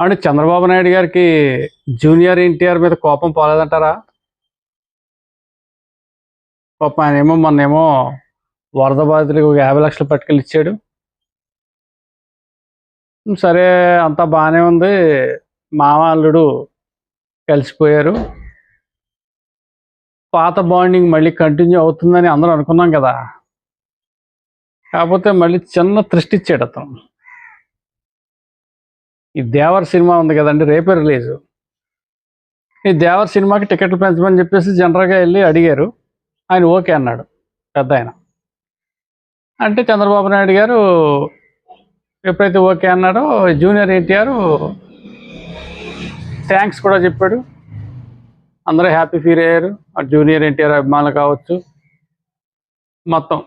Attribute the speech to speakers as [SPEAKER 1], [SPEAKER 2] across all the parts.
[SPEAKER 1] అంటే చంద్రబాబు నాయుడు గారికి జూనియర్ ఎన్టీఆర్ మీద కోపం పోలేదంటారా? పాపం ఆయన ఏమో మొన్నేమో వరద బాధితులకు ఒక యాభై లక్షలు పట్టుకెళ్ళి ఇచ్చాడు. సరే అంతా బాగానే ఉంది. మామ అల్లుడు కలిసిపోయారు. పాత బాండింగ్ మళ్ళీ కంటిన్యూ అవుతుందని అందరూ అనుకున్నాం కదా. కాకపోతే మళ్ళీ చిన్న త్రిష్టి అతను. ఈ దేవర్ సినిమా ఉంది కదండి రేపే రిలీజ్. ఈ దేవర్ సినిమాకి టికెట్లు పెంచమని చెప్పేసి జనరల్గా వెళ్ళి అడిగారు. ఆయన ఓకే అన్నాడు పెద్ద ఆయన. అంటే చంద్రబాబు నాయుడు గారు ఎప్పుడైతే ఓకే అన్నాడో జూనియర్ ఎన్టీఆర్ థ్యాంక్స్ కూడా చెప్పాడు. అందరూ హ్యాపీ ఫీల్ అయ్యారు. ఆ జూనియర్ ఎన్టీఆర్ అభిమానులు కావచ్చు మొత్తం.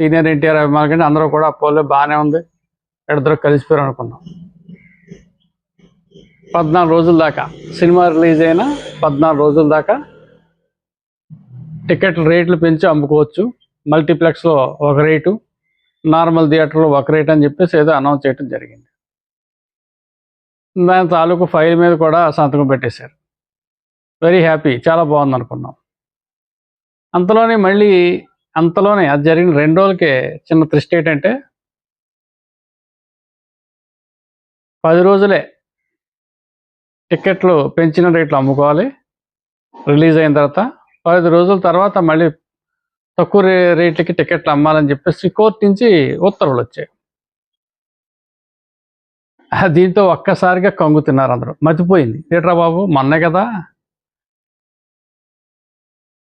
[SPEAKER 1] సీనియర్ ఎన్టీఆర్ అభిమానులు అందరూ కూడా పోలే బాగానే ఉంది. ఇద్దరు కలిసిపోయారు అనుకున్నాం. పద్నాలుగు రోజుల దాకా సినిమా రిలీజ్ అయిన పద్నాలుగు రోజుల దాకా టికెట్ రేట్లు పెంచి అమ్ముకోవచ్చు. మల్టీప్లెక్స్లో ఒక రేటు నార్మల్ థియేటర్లో ఒక రేట్ అని చెప్పేసి ఏదో అనౌన్స్ చేయడం జరిగింది. దాని తాలూకు ఫైల్ మీద కూడా సంతకం పెట్టేశారు. వెరీ హ్యాపీ చాలా బాగుంది అనుకున్నాం అంతలోనే మళ్ళీ అంతలోనే అది జరిగిన రెండు రోజులకే చిన్న త్రిస్ట్ ఏంటంటే పది రోజులే టికెట్లు పెంచిన రేట్లు అమ్ముకోవాలి. రిలీజ్ అయిన తర్వాత పది రోజుల తర్వాత మళ్ళీ తక్కువ రేట్లకి టికెట్లు అమ్మాలని చెప్పేసి కోర్టు నుంచి ఉత్తర్వులు వచ్చాయి. దీంతో ఒక్కసారిగా కంగుతున్నారు అందరూ. మతిపోయింది. ఏట్రా బాబు మొన్నే కదా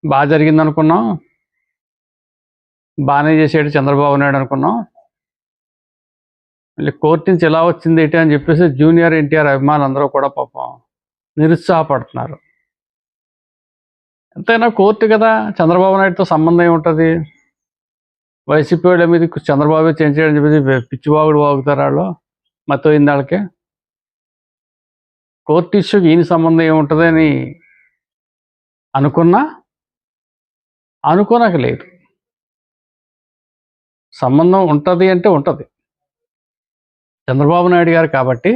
[SPEAKER 1] బాగా జరిగింది అనుకున్నాం బాగానే చేసాడు చంద్రబాబు నాయుడు అనుకున్నాం. మళ్ళీ కోర్టు నుంచి ఎలా వచ్చింది ఏంటి అని చెప్పేసి జూనియర్ ఎన్టీఆర్ అభిమానులు అందరూ కూడా పాపం నిరుత్సాహపడుతున్నారు. ఎంతైనా కోర్టు కదా చంద్రబాబు నాయుడుతో సంబంధం ఏముంటుంది? వైసీపీ వాళ్ళ మీద చంద్రబాబు చేంజ్ చేయడం చెప్పేసి పిచ్చివాగుడు వాగుతారు వాళ్ళు మతోయింది వాళ్ళకి కోర్టు ఇష్యూకి ఈయన సంబంధం ఏముంటుంది అని అనుకున్నా? అనుకోనక లేదు. సంబంధం ఉంటుంది అంటే ఉంటుంది. చంద్రబాబు నాయుడు గారు కాబట్టి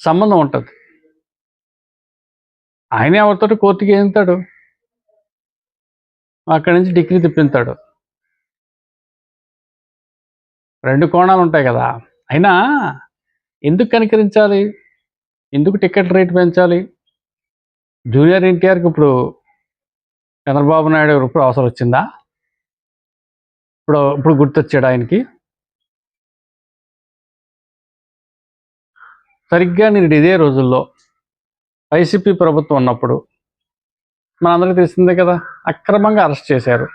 [SPEAKER 1] సంబంధం ఉంటుంది. ఆయనే ఎవరితోటి కోర్టుకి వెళ్తాడు? అక్కడి నుంచి డిగ్రీ తిప్పింతాడు రెండు కోణాలు ఉంటాయి కదా. అయినా ఎందుకు కనికరించాలి? ఎందుకు టికెట్ రేట్ పెంచాలి? జూనియర్ ఎన్టీఆర్కి ఇప్పుడు చంద్రబాబు నాయుడు గారు ఇప్పుడు అవసరం వచ్చిందా? ఇప్పుడు ఇప్పుడు గుర్తొచ్చాడు ఆయనకి. సరిగ్గా నేను ఇదే రోజుల్లో వైసీపీ ప్రభుత్వం ఉన్నప్పుడు మనందరికీ తెలిసిందే కదా అక్రమంగా అరెస్ట్ చేశారు.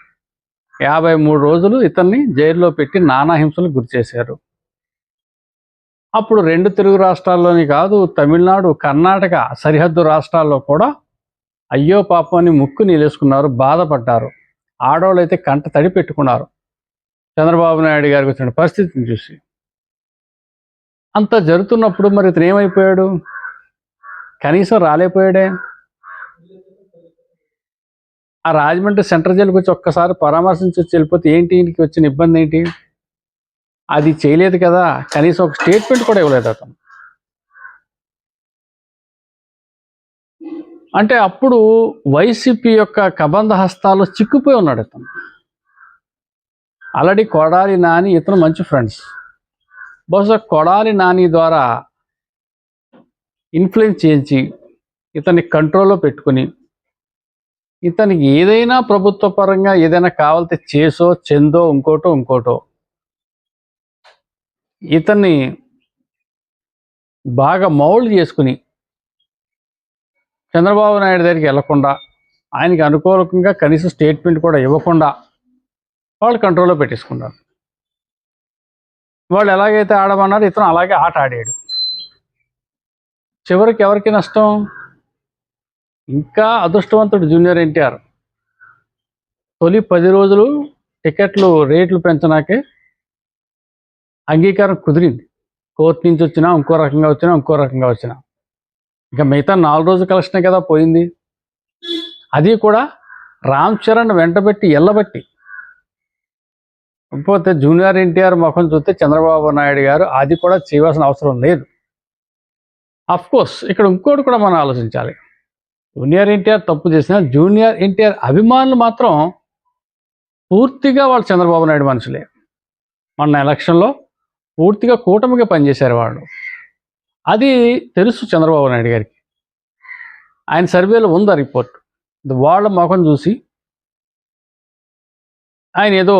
[SPEAKER 1] యాభై మూడు రోజులు ఇతన్ని జైల్లో పెట్టి నానా హింసలు గురి చేశారు. అప్పుడు రెండు తెలుగు రాష్ట్రాల్లోని కాదు తమిళనాడు కర్ణాటక సరిహద్దు రాష్ట్రాల్లో కూడా అయ్యో పాపం అని ముక్కు నీలేసుకున్నారు బాధపడ్డారు. ఆడవాళ్ళు అయితే కంట తడి పెట్టుకున్నారు. చంద్రబాబు నాయుడు గారికి వచ్చిన పరిస్థితిని చూసి. అంత జరుగుతున్నప్పుడు మరి ఇతను ఏమైపోయాడు? కనీసం రాలేపోయాడే ఆ రాజమండ్రి సెంట్రల్ జైలుకి వచ్చి ఒక్కసారి పరామర్శించి వచ్చి వెళ్ళిపోతే ఏంటి? ఇంటికి వచ్చిన ఇబ్బంది ఏంటి? అది చేయలేదు కదా? కనీసం ఒక స్టేట్మెంట్ కూడా ఇవ్వలేదు అతను. అంటే అప్పుడు వైసీపీ యొక్క కబంధ హస్తాలు చిక్కుపోయి ఉన్నాడు అతను. ఆల్రెడీ కొడాలి నాని ఇతను మంచి ఫ్రెండ్స్ బహుశా కొడాలి నాని ద్వారా ఇన్ఫ్లుయెన్స్ చేయించి ఇతన్ని కంట్రోల్లో పెట్టుకుని ఇతనికి ఏదైనా ప్రభుత్వ పరంగా ఏదైనా కావాలితే చేసో చెందో ఇంకోటో ఇంకోటో ఇతన్ని బాగా మౌల్డ్ చేసుకుని చంద్రబాబు నాయుడు దగ్గరికి వెళ్ళకుండా ఆయనకి అనుకూలంగా కనీసం స్టేట్మెంట్ కూడా ఇవ్వకుండా వాళ్ళు కంట్రోల్లో పెట్టేసుకున్నారు. వాళ్ళు ఎలాగైతే ఆడమన్నారు ఇతను అలాగే ఆట ఆడాడు. చివరికి ఎవరికి నష్టం? ఇంకా అదృష్టవంతుడు జూనియర్ ఎన్టీఆర్. తొలి పది రోజులు టికెట్లు రేట్లు పెంచడాకే అంగీకారం కుదిరింది. కోర్టు నుంచి వచ్చినా ఇంకో రకంగా వచ్చినా ఇంకో రకంగా వచ్చినా. ఇంకా మిగతా నాలుగు రోజుల కలెక్షనే కదా పోయింది. అది కూడా రామ్ చరణ్ వెంటబెట్టి ఎల్లబెట్టి కాకపోతే జూనియర్ ఎన్టీఆర్ ముఖం చూస్తే చంద్రబాబు నాయుడు గారు అది కూడా చేయవలసిన అవసరం లేదు. అఫ్ కోర్స్ ఇక్కడ ఇంకోటి కూడా మనం ఆలోచించాలి. జూనియర్ ఎన్టీఆర్ తప్పు చేసిన జూనియర్ ఎన్టీఆర్ అభిమానులు మాత్రం పూర్తిగా వాళ్ళు చంద్రబాబు నాయుడు మనుషులే. మొన్న ఎలక్షన్లో పూర్తిగా కూటమిగా పనిచేశారు వాళ్ళు. అది తెలుసు చంద్రబాబు నాయుడు గారికి. ఆయన సర్వేలో ఉందా రిపోర్ట్. వాళ్ళ ముఖం చూసి ఆయన ఏదో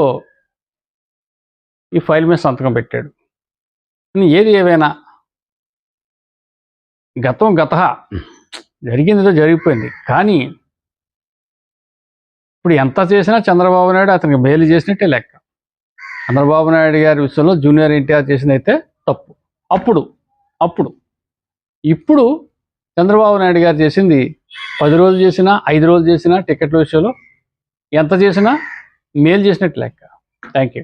[SPEAKER 1] ఈ ఫైల్ మీద సంతకం పెట్టాడు. ఏది ఏవైనా గతం గత జరిగింది జరిగిపోయింది. కానీ ఇప్పుడు ఎంత చేసినా చంద్రబాబు నాయుడు అతనికి మేలు చేసినట్టే లెక్క. చంద్రబాబు నాయుడు గారి విషయంలో జూనియర్ ఎన్టీఆర్ చేసిందైతే తప్పు. అప్పుడు అప్పుడు ఇప్పుడు చంద్రబాబు నాయుడు గారు చేసింది పది రోజులు చేసినా ఐదు రోజులు చేసినా టికెట్ల విషయంలో ఎంత చేసినా మేలు చేసినట్టు లెక్క. Thank you.